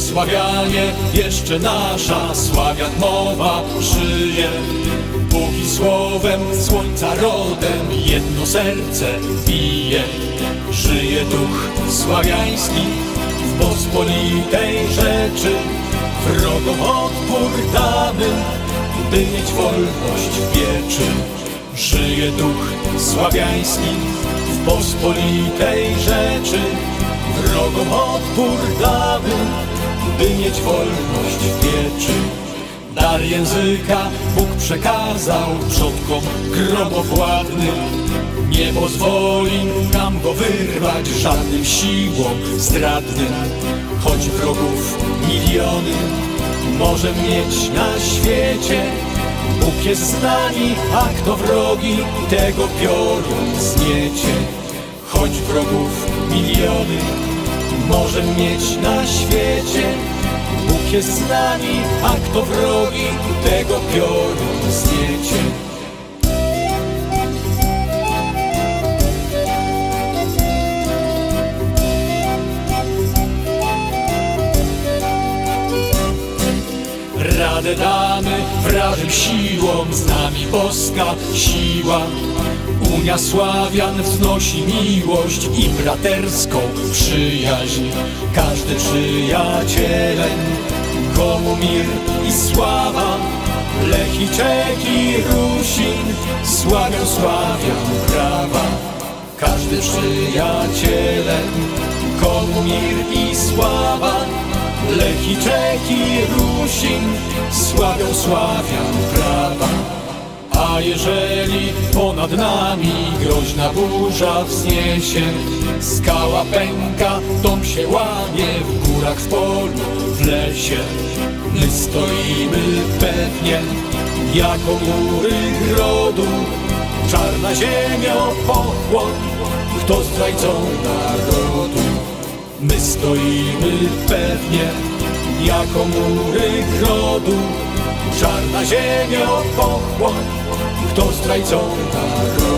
Sławianie, jeszcze nasza Sławian mowa żyje. Póki słowem słońca rodem jedno serce bije. Żyje duch sławiański w pospolitej rzeczy. Wrogom odpór damy, by mieć wolność w pieczy. Żyje duch sławiański w pospolitej rzeczy. Wrogom odpór damy, by mieć wolność w pieczy. Dar języka Bóg przekazał przodkom gromowładnym. Nie pozwoli nam go wyrwać żadnym siłom zdradnym. Choć wrogów miliony może mieć na świecie, Bóg jest z nami, a kto wrogi, tego piorun zniecie. Choć wrogów miliony może mieć na świecie, Jest z nami, a kto wrogi, tego piorun zniecie. Radę damy wrażym siłom, z nami boska siła. Unia Sławian wznosi miłość i braterską przyjaźń. Każdy przyjacielem, komu mir i sława. Lech i Rusin sławią, sławią prawa. Każdy przyjacielem, komu mir i sława. Lech i Rusin sławią, sławią prawa. A jeżeli ponad nami groźna burza wzniesie, skała pęka, dom się łamie w górach, w polu, My stoimy pewnie, jako mury grodu, czarna ziemio pochłoń, kto zdrajcą narodu. My stoimy pewnie, jako mury grodu, czarna ziemio pochłoń, kto zdrajcą narodu.